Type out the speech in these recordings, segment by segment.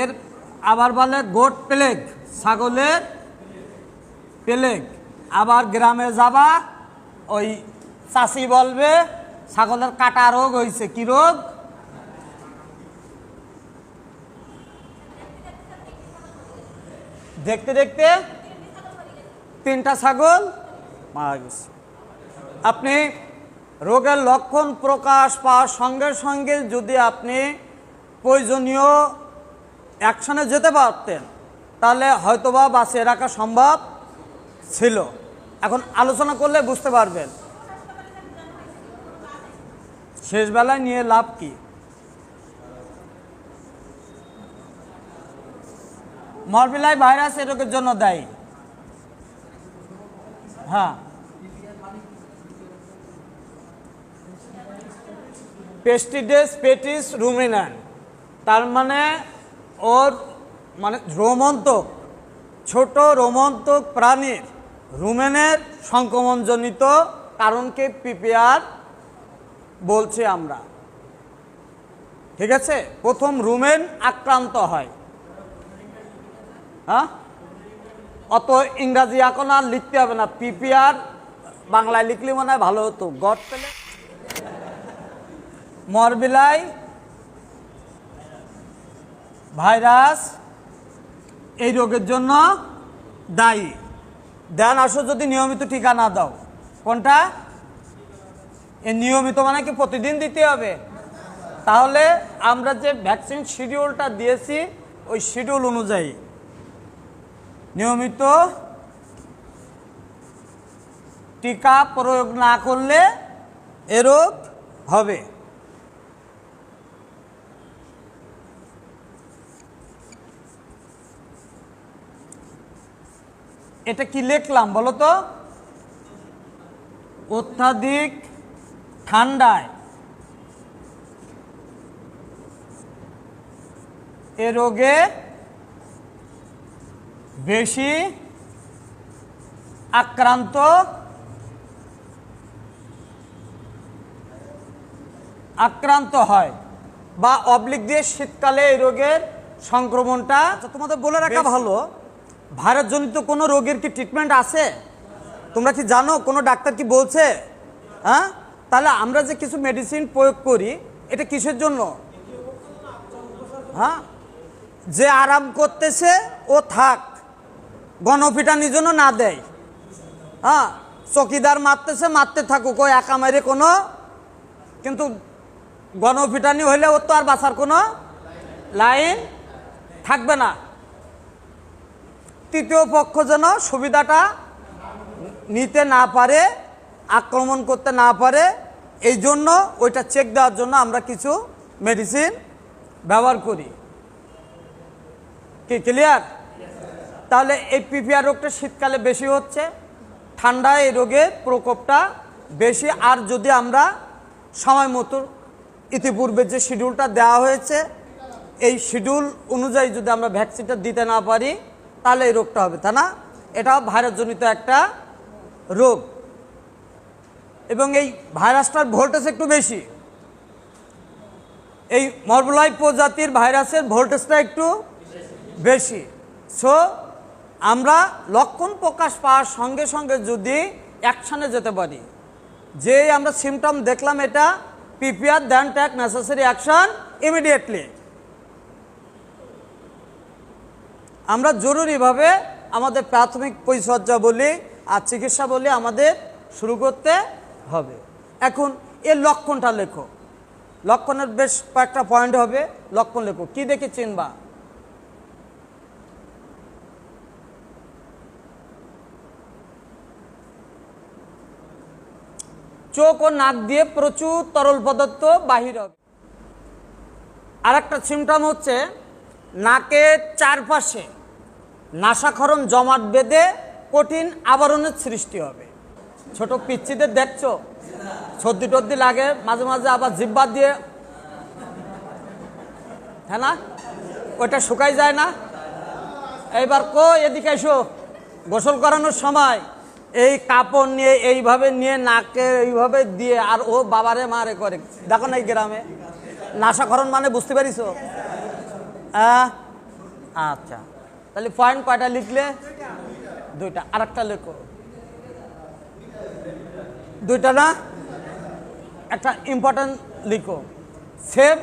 এর আবার বলে গোট প্লেগ ছাগলের প্লেগ। আবার গ্রামে যাবা, ওই চাষি বলবে, ছাগলের কাটা রোগ হয়েছে কি রোগ? দেখতে দেখতে তিনটা ছাগল মারা গেছে। আপনি রোগের লক্ষণ প্রকাশ পাওয়ার সঙ্গে সঙ্গে যদি আপনি প্রয়োজনীয় অ্যাকশনে যেতে পারতেন, তাহলে হয়তোবা বাঁচিয়ে রাখা সম্ভব ছিল। এখন আলোচনা করলে বুঝতে পারবেন। শেষবেলায় নিয়ে লাভ কি? মরবিলাই ভাইরাস এ জন্য দায়ী। হ্যাঁ। Peste des, petits, ruminants. তার মানে ওর মানে রোমন্তক ছোট রোমন্তক প্রাণীর, রুমেনের সংক্রমণজনিত কারণকে পিপিআর বলছি আমরা। ঠিক আছে? প্রথম রুমেন আক্রান্ত হয়। হ্যাঁ? অত ইংরাজি এখন আর লিখতে হবে না। পিপিআর বাংলায় লিখলে মনে হয় ভালো হতো। গড পেলে। মরবিলাই ভাইরাস এই রোগের জন্য দায়ী। দেন আসো যদি নিয়মিত টিকা না দাও। কোনটা? এ নিয়মিত মানে কি প্রতিদিন দিতে হবে? তাহলে আমরা যে ভ্যাকসিন শিডিউলটা দিয়েছি, ওই শিডিউল অনুযায়ী নিয়মিত টিকা প্রয়োগ না করলে এ রোগ হবে। এটা কি লিখলাম বলো তো? অত্যাধিক ঠান্ডায় এ রোগে বেশি আক্রান্ত আক্রান্ত হয় বা অবলিক দিয়ে শীতকালে এই রোগের সংক্রমণটা আচ্ছা, তোমাদের বলে রাখা ভালো। ভাইরাসজনিত কোনো রোগের কি ট্রিটমেন্ট আছে? তোমরা কি জানো? কোনো ডাক্তার কি বলছে? হ্যাঁ? তাহলে আমরা যে কিছু মেডিসিন প্রয়োগ করি, এটা কিসের জন্য? হ্যাঁ? যে আরাম করতেছে, ও থাক। গণপিটানির জন্য না দেয়। হ্যাঁ? চকিদার মারতেছে, মারতে থাকুক। ওই একা মেরে কোনো কিন্তু গণপিটানি হইলে ওর তো আর বাঁচার কোনো লাইন থাকবে না। তৃতীয় পক্ষ যেন সুবিধাটা নিতে না পারে, আক্রমণ করতে না পারে, এই জন্য ওইটা চেক দেওয়ার জন্য আমরা কিছু মেডিসিন ব্যবহার করি। কি ক্লিয়ার তাহলে এই পিপিআর রোগটা শীতকালে বেশি হচ্ছে, ঠান্ডায় এই রোগের প্রকোপটা বেশি, আর যদি আমরা সময় মতো ইতিপূর্বে যে শিডিউলটা দেওয়া হয়েছে, এই শিডিউল অনুযায়ী যদি আমরা ভ্যাকসিনটা দিতে না পারি তাহলে এই রোগটা হবে তা না? এটাও ভাইরাসজনিত একটা রোগ। এবং এই ভাইরাসটার ভোল্টেজ একটু বেশি। এই মরবলাই প্রজাতির ভাইরাসের ভোল্টেজটা একটু বেশি। সো আমরা লক্ষণ প্রকাশ পাওয়ার সঙ্গে সঙ্গে যদি অ্যাকশানে যেতে পারি, যে আমরা সিমটম দেখলাম এটা PPR then take necessary action immediately আমরা জরুরিভাবে আমাদের প্রাথমিক পরিচর্যা বলি আর চিকিৎসা বলি আমাদের শুরু করতে হবে। এখন এর লক্ষণটা লেখো। লক্ষণের বেশ কয়েকটা পয়েন্ট হবে। লক্ষণ লেখো। কি দেখে চিনবা? চোখ ও নাক দিয়ে প্রচুর তরল পদার্থ বাহির হবে। আর একটা সিমটম হচ্ছে নাকের চারপাশে নাসাক্ষরণ জমাট বেঁধে কঠিন আবরণের সৃষ্টি হবে। ছোট পিচ্ছিদের দেখছ? সর্দি টর্দি লাগে, মাঝে মাঝে আবার জিব্বা দিয়ে। হ্যাঁ না? ওইটা শুকাই যায় না। এইবার কো এদিকে এসো। গোসল করানোর সময় এই কাপড় নিয়ে এইভাবে নিয়ে, নাকে এইভাবে দিয়ে, আর ও বাবারে মারে করে। দেখো না এই গ্রামে। নাশাকরণ মানে বুঝতে পারিস আচ্ছা। তাহলে পয়েন্ট কয়টা লিখলে? দুইটা। আর একটা লেখো। দুইটা না? একটা ইম্পর্টেন্ট লিখো। সেভ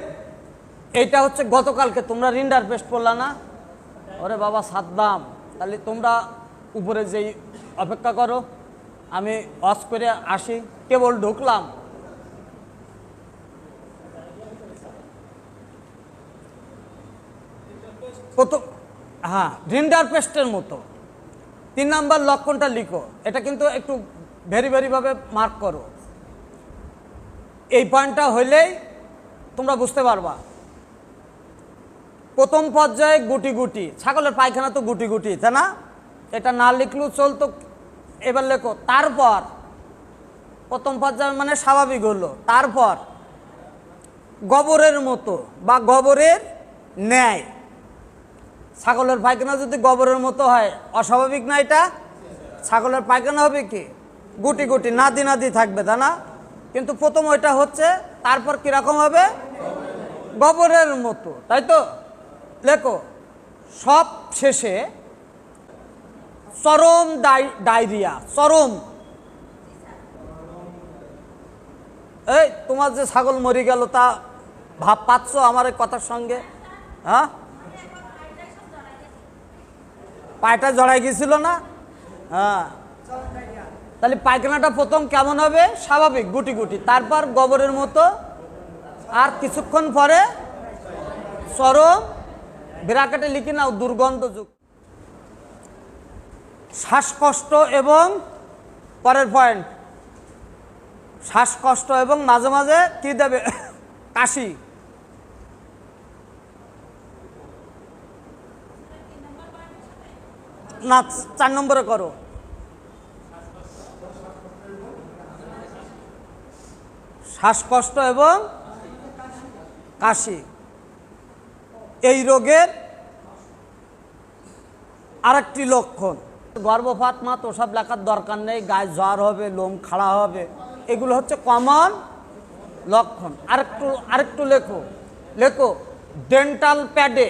এইটা হচ্ছে গতকালকে। তোমরা রিন্ডার পেস্ট করলা না? ওরে বাবা, সাদ্দাম। তাহলে তোমরা উপরে যেই অপেক্ষা করো, আমি অস করে আসি। কেবল ঢুকলাম। প্রথম হ্যাঁ রিন্ডার পেস্টের মতো। তিন নাম্বার লক্ষণটা লিখো। এটা কিন্তু একটু ভেরি ভেরিভাবে মার্ক করো। এই পয়েন্টটা হইলেই তোমরা বুঝতে পারবা। প্রথম পর্যায়ে গুটি গুটি। ছাগলের পায়খানা তো গুটি গুটি, তাই না? এটা না লিখলেও চলতো। এবার লেখো, তারপর, প্রথম পর্যায়ে মানে স্বাভাবিক হলো। তারপর, গবরের মতো বা গবরের ন্যায়। ছাগলের পায়খানা যদি গোবরের মতো হয়, অস্বাভাবিক না এটা? ছাগলের পায়খানা হবে কি? গুটি গুটি, নাদি নাদি থাকবে তা না? কিন্তু প্রথম ওইটা হচ্ছে, তারপর কীরকম হবে? গোবরের মতো, তাই তো? লেখো, সব শেষে চরম ডায়রিয়া, চরম। এই, তোমার যে ছাগল মরে গেল তা ভাব পাচ্ছ আমার কথার সঙ্গে? হ্যাঁ? পায়টা জড়াই গেছিল না? হ্যাঁ। তাহলে পায়খানাটা প্রথম কেমন হবে? স্বাভাবিক, গুটি গুটি। তারপর গোবরের মতো আর কিছুক্ষণ পরে চরম বিরাকাটে লিখি নাও, দুর্গন্ধযুক্ত। শ্বাসকষ্ট এবং পরের পয়েন্ট শ্বাসকষ্ট এবং মাঝে মাঝে কি দেবে? কাশি। না চার নম্বরে করো। শ্বাসকষ্ট এবং কাশি। এই রোগের আরেকটি লক্ষণ। গর্ভপাত, মা তো সব লেখার দরকার নেই, গায়ে জ্বর হবে, লোম খাড়া হবে। এগুলো হচ্ছে কমন লক্ষণ। আরেকটু আরেকটু লেখো। লেখো ডেন্টাল প্যাডে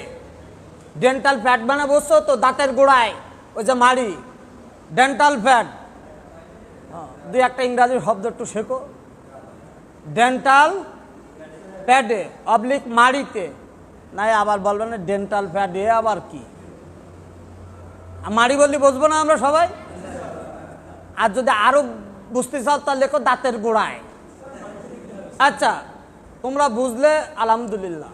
ডেন্টাল প্যাড মানে বসছো তো, দাঁতের গোড়ায়। ওই যে মাড়ি ডেন্টাল প্যাড দুই একটা ইংরাজি শব্দ একটু শেখো। ডেন্টাল প্যাডে অবলিক মাড়িতে। নাই, আবার বলবে না ডেন্টাল প্যাডে আবার কি? মাড়ি বললি বুঝব না আমরা সবাই? আর যদি আরও বুঝতে চাও, তাহলে লেখো দাঁতের গোড়ায়। আচ্ছা তোমরা বুঝলে, আলহামদুলিল্লাহ।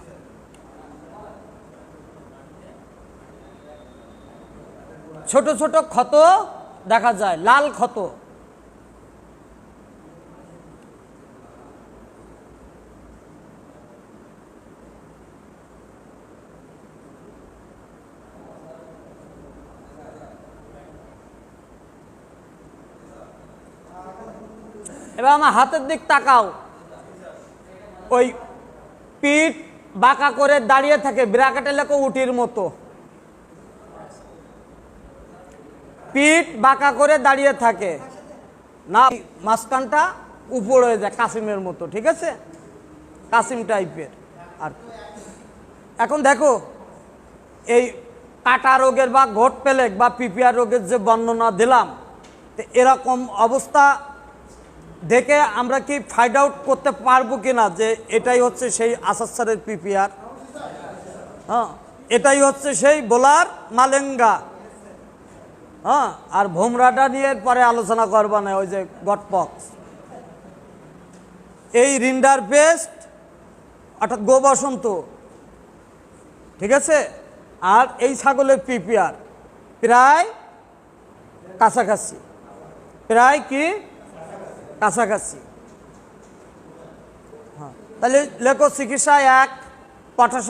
ছোট ছোট ক্ষত দেখা যায়, লাল ক্ষত। এবার আমার হাতের দিক তাকাও। ওই পিঠ বাঁকা করে দাঁড়িয়ে থাকে ব্রাকেটে লেখো উটির মতো। পিঠ বাঁকা করে দাঁড়িয়ে থাকে। না, মাঝখানটা উপর হয়ে যায়, কাসিমের মতো, ঠিক আছে? কাসিম টাইপের। আর এখন দেখো, এই কাটা রোগের বা ঘট পেলেক বা পিপিআর রোগের যে বর্ণনা দিলাম, তো এরকম অবস্থা দেখে আমরা কি ফাইন্ড আউট করতে পারব কি না যে এটাই হচ্ছে সেই আসাসারের পিপিআর? হ্যাঁ এটাই হচ্ছে সেই বোলার মালেঙ্গা। হ্যাঁ আর ভোমরাটা নিয়ে পরে আলোচনা করবা না, ওই যে গটপক্স এই রিন্ডার পেস্ট, অর্থাৎ গো বসন্ত ঠিক আছে? আর এই ছাগলের পিপিআর, প্রায় কাছাকাছি। প্রায় কি? কাছাকাছি। হ্যাঁ তাহলে লেখো চিকিৎসা এক, পটাশ